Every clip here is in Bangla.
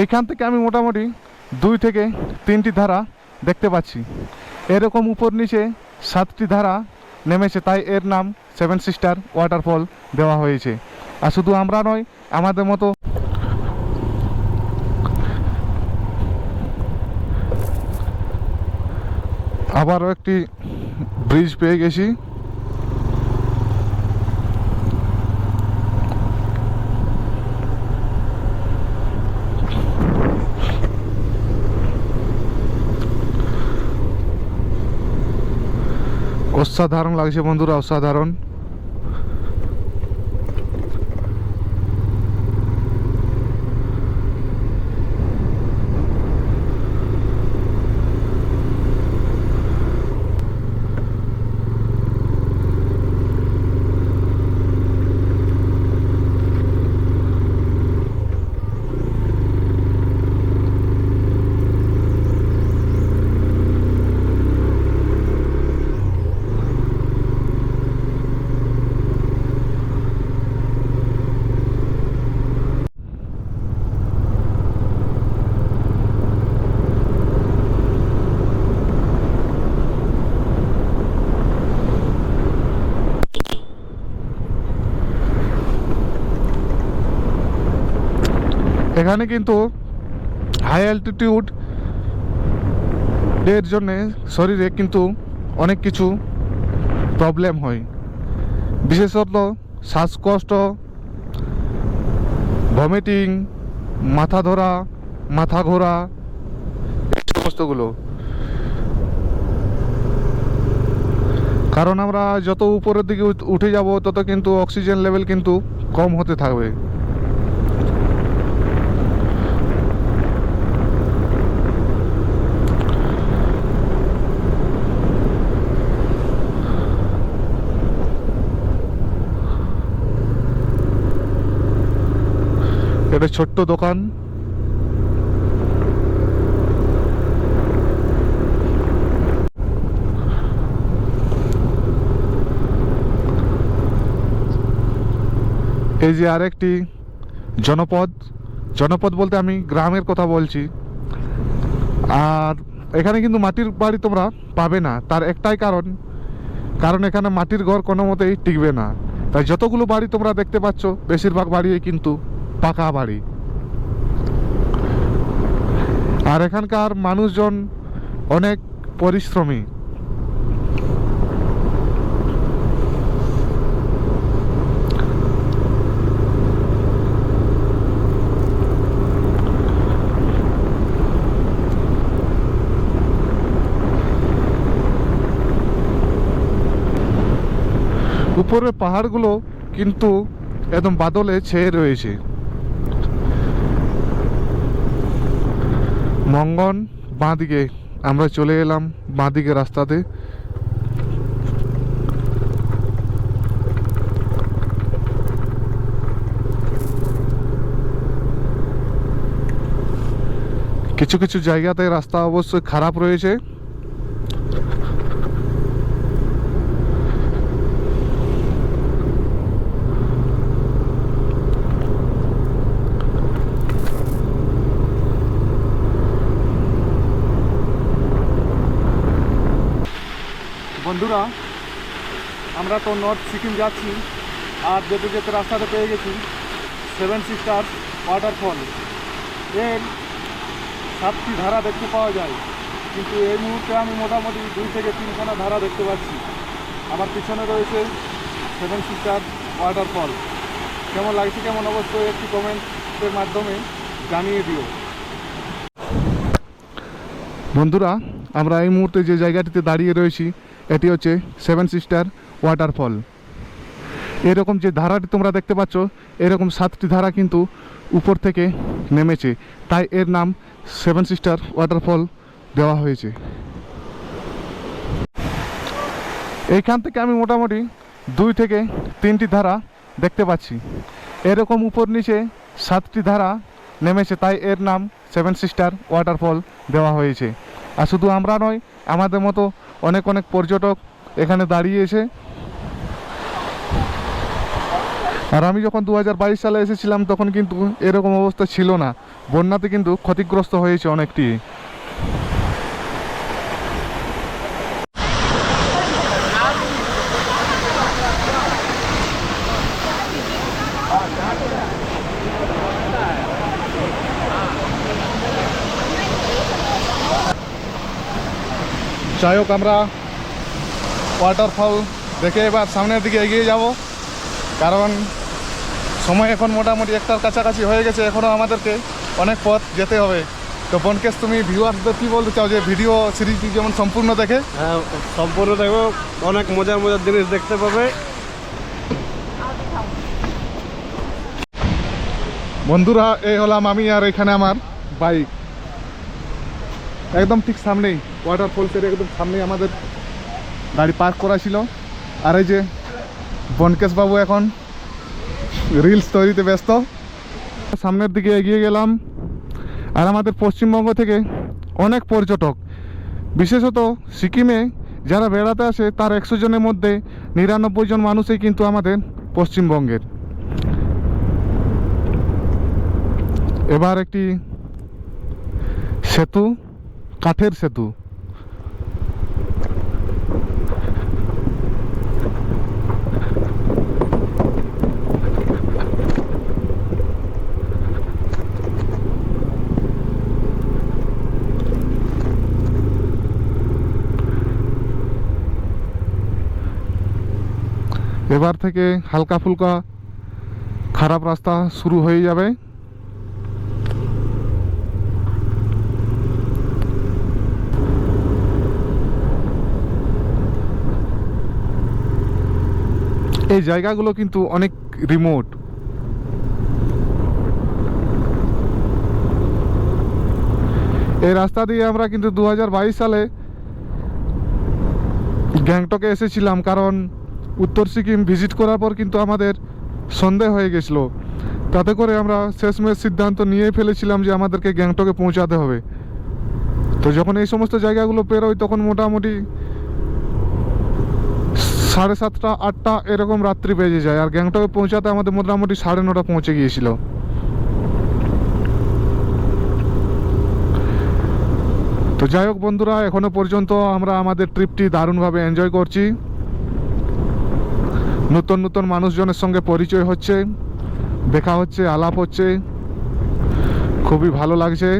এইখান থেকে আমি মোটামুটি দুই থেকে তিনটি ধারা দেখতে পাচ্ছি। এরকম উপর নিচে সাতটি ধারা নেমেছে, তাই এর নাম সেভেন সিস্টার ওয়াটারফল দেওয়া হয়েছে। আর শুধু আমরা নয়, আমাদের মতো আবারও একটি ব্রিজ পেয়ে গেছি। অসাধারণ লাগছে বন্ধুরা অসাধারণ। এখানে কিন্তু হাই অ্যালটিটিউড এর জন্যে শরীরে কিন্তু অনেক কিছু প্রবলেম হয়। বিশেষত শ্বাসকষ্ট ভমিটিং মাথা ধরা, মাথা ঘোরা, এই সমস্তগুলো। কারণ আমরা যত উপরের দিকে উঠ- উঠে যাব, তত কিন্তু অক্সিজেন লেভেল কিন্তু কম হতে থাকবে। এটা ছোট্ট দোকান। এই যে আরেকটি জনপদ। জনপদ বলতে আমি গ্রামের কথা বলছি। আর এখানে কিন্তু মাটির বাড়ি তোমরা পাবে না। তার একটাই কারণ কারণ এখানে মাটির ঘর কোনো মতেই টিকবে না। তাই যতগুলো বাড়ি তোমরা দেখতে পাচ্ছ, বেশিরভাগ বাড়ি কিন্তু পাকা বাড়ি। আর এখানকার মানুষজন অনেক পরিশ্রমী। উপরের পাহাড়গুলো কিন্তু একদম বাদলে ছেয়ে রয়েছে। মঙ্গন বাঁদিকে আমরা চলে এলাম বাঁদিকে রাস্তাতে। কিছু কিছু জায়গাতে রাস্তা অবশ্যই খারাপ রয়েছে। বন্ধুরা, আমরা তো নর্থ সিকিম যাচ্ছি, আর যেতে যেতে রাস্তাতে পেয়ে গেছি সেভেন সিস্টার ওয়াটারফল এর সাতটি ধারা দেখতে পাওয়া যায়, কিন্তু এই মুহূর্তে আমি মোটামুটি দুই থেকে তিনখানা ধারা দেখতে পাচ্ছি। আমার পিছনে রয়েছে সেভেন সিস্টার ওয়াটারফল কেমন লাগছে, কেমন অবশ্যই একটি কমেন্টের মাধ্যমে জানিয়ে দিও। বন্ধুরা, আমরা এই মুহূর্তে যে জায়গাটিতে দাঁড়িয়ে রয়েছি এটি হচ্ছে সেভেন সিস্টার ওয়াটারফল এরকম যে ধারাটি তোমরা দেখতে পাচ্ছ, এরকম সাতটি ধারা কিন্তু উপর থেকে নেমেছে। তাই এর নাম সেভেন সিস্টার ওয়াটারফল দেওয়া হয়েছে। এইখান থেকে আমি মোটামুটি দুই থেকে তিনটি ধারা দেখতে পাচ্ছি। এরকম উপর নিচে সাতটি ধারা নেমেছে, তাই এর নাম সেভেন সিস্টার ওয়াটারফল দেওয়া হয়েছে। আর শুধু আমরা নয়, আমাদের মতো অনেক অনেক পর্যটক এখানে দাঁড়িয়েছে আর আমি যখন দু হাজার বাইশ সালে এসেছিলাম, তখন কিন্তু এরকম অবস্থা ছিল না। বন্যাতে কিন্তু ক্ষতিগ্রস্ত হয়েছে অনেকটি। যাই হোক আমরা ওয়াটারফল দেখে এবার সামনের দিকে এগিয়ে যাব। কারণ সময় এখন মোটামুটি একটার কাছাকাছি হয়ে গেছে এখনও আমাদেরকে অনেক পথ যেতে হবে। তো বনকেশ তুমি ভিউয়ার্সদের কী বলতে চাও যে ভিডিও সিরিজটি যেমন সম্পূর্ণ দেখে? হ্যাঁ সম্পূর্ণ দেখব অনেক মজার মজার জিনিস দেখতে পাবে। বন্ধুরা এই হলাম আমি আর এখানে আমার বাইক একদম ঠিক সামনেই ওয়াটারফলসের একদম সামনেই আমাদের গাড়ি পার্ক করা ছিল। আর এই যে বনকেশ বাবু এখন রিলস তৈরিতে ব্যস্ত। সামনের দিকে এগিয়ে গেলাম। আর আমাদের পশ্চিমবঙ্গ থেকে অনেক পর্যটক, বিশেষত সিকিমে যারা বেড়াতে আসে, তার একশো জনের মধ্যে নিরানব্বই জন মানুষই কিন্তু আমাদের পশ্চিমবঙ্গের। এবার একটি সেতু কাঠের সেতু। এবার থেকে হালকা ফুলকা খারাপ রাস্তা শুরু হয়ে যাবে। এই জায়গাগুলো কিন্তু অনেক রিমোট এই রাস্তা দিয়ে আমরা কিন্তু দু হাজার বাইশ সালে গ্যাংটকে এসেছিলাম, কারণ উত্তর সিকিম ভিজিট করার পর কিন্তু আমাদের সন্দেহ হয়ে গেছিল। তাতে করে আমরা শেষমেশ সিদ্ধান্ত নিয়ে ফেলেছিলাম যে আমাদেরকে গ্যাংটকে পৌঁছাতে হবে। তো যখন এই সমস্ত জায়গাগুলো পেরোই তখন মোটামুটি সাড়ে সাতটা, আটটা, এরকম রাত্রি বেজে যায়। আর গ্যাংটকে পৌঁছাতে আমাদের মোটামুটি সাড়ে নটা পৌঁছে গিয়েছিল। তো যাই হোক বন্ধুরা, এখনও পর্যন্ত আমরা আমাদের ট্রিপটি দারুণভাবে এনজয় করছি। নতুন নতুন মানুষজনের সঙ্গে পরিচয় হচ্ছে, দেখা হচ্ছে, আলাপ হচ্ছে। খুবই ভালো লাগছে।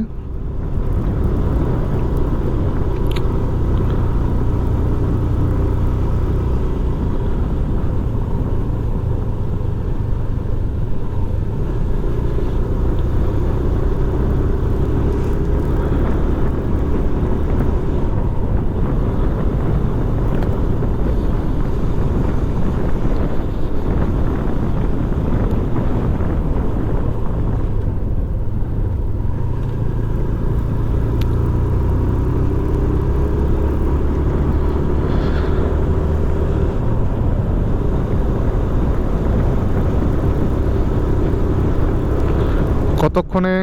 কতক্ষণে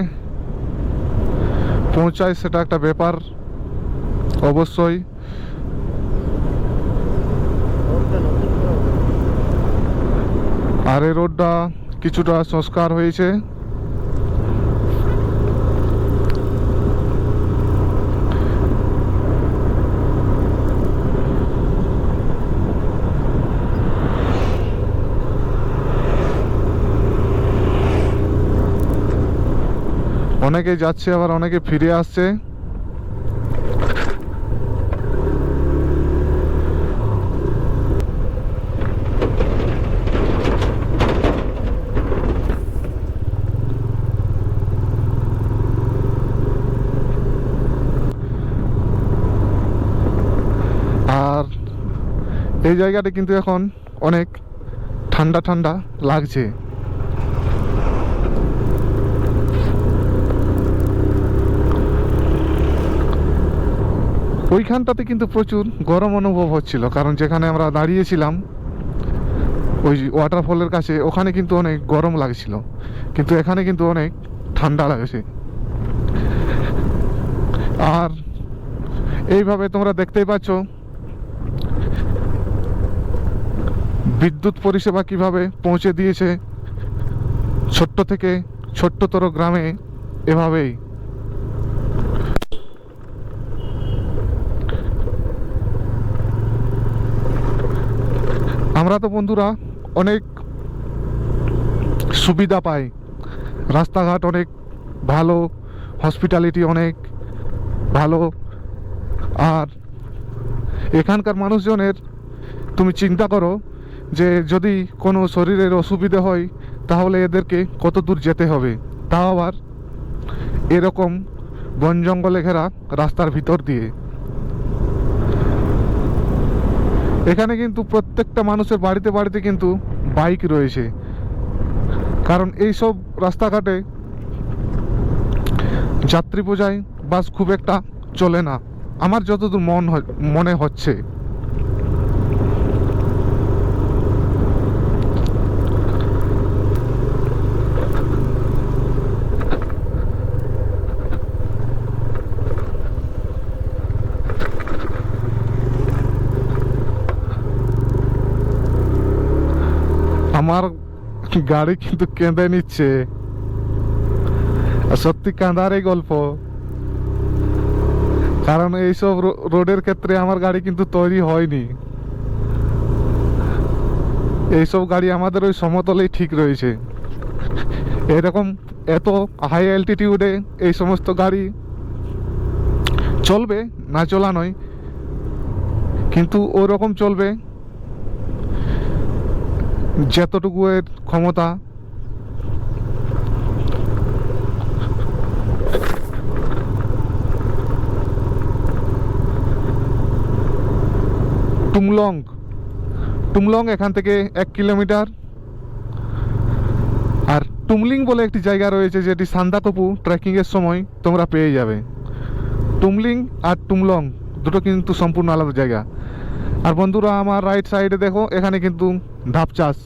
পৌঁছায় সেটা একটা ব্যাপার অবশ্যই। আর এই রোডটা কিছুটা সংস্কার হয়েছে। অনেকে যাচ্ছে, আবার অনেকে ফিরে আসছে। আর এই জায়গাটা কিন্তু এখন অনেক ঠান্ডা ঠান্ডা লাগছে। ওইখানটাতে কিন্তু প্রচুর গরম অনুভব হচ্ছিল, কারণ যেখানে আমরা দাঁড়িয়েছিলাম, ওই ওয়াটারফলের কাছে, ওখানে কিন্তু অনেক গরম লাগছিল, কিন্তু এখানে কিন্তু অনেক ঠান্ডা লাগছে। আর এইভাবে তোমরা দেখতেই পাচ্ছ, বিদ্যুৎ পরিষেবা কীভাবে পৌঁছে দিয়েছে, ছোট্ট থেকে ছোট্টতর গ্রামে এভাবেই। আমরা তো বন্ধুরা অনেক সুবিধা পাই। রাস্তাঘাট অনেক ভালো হসপিটালিটি অনেক ভালো। আর এখানকার মানুষজনের তুমি চিন্তা করো যে যদি কোনো শরীরের অসুবিধে হয়, তাহলে এদেরকে কত দূর যেতে হবে? তাও আবার এরকম বন জঙ্গলে ঘেরা রাস্তার ভিতর দিয়ে। এখানে কিন্তু প্রত্যেকটা মানুষের বাড়িতে বাড়িতে কিন্তু বাইক রয়েছে। কারণ এই সব রাস্তাঘাটে যাত্রী পূজায় বাস খুব একটা চলে না। আমার যতদূর মন মনে হচ্ছে। আমার গাড়ি কিন্তু কেঁদে নিচ্ছে। সত্যি কাঁদারই গল্প। কারণ এইসব রোডের ক্ষেত্রে আমার গাড়ি কিন্তু তৈরি হয়নি। এইসব গাড়ি আমাদের ওই সমতলেই ঠিক রয়েছে। এরকম এত হাই অ্যালটিটিউডে এই সমস্ত গাড়ি চলবে না, চলা নয়। কিন্তু ওরকম চলবে। যতটুকু এর ক্ষমতা টুমলং টুমলং এখান থেকে এক কিলোমিটার। আর টুমলিং বলে একটি জায়গা রয়েছে যেটি সান্দাকপু ট্রেকিংয়ের সময় তোমরা পেয়ে যাবে। টুমলিং আর টুমলং দুটো কিন্তু সম্পূর্ণ আলাদা জায়গা। আর বন্ধুরা আমার রাইট সাইডে দেখো এখানে কিন্তু ধাপ চাষ।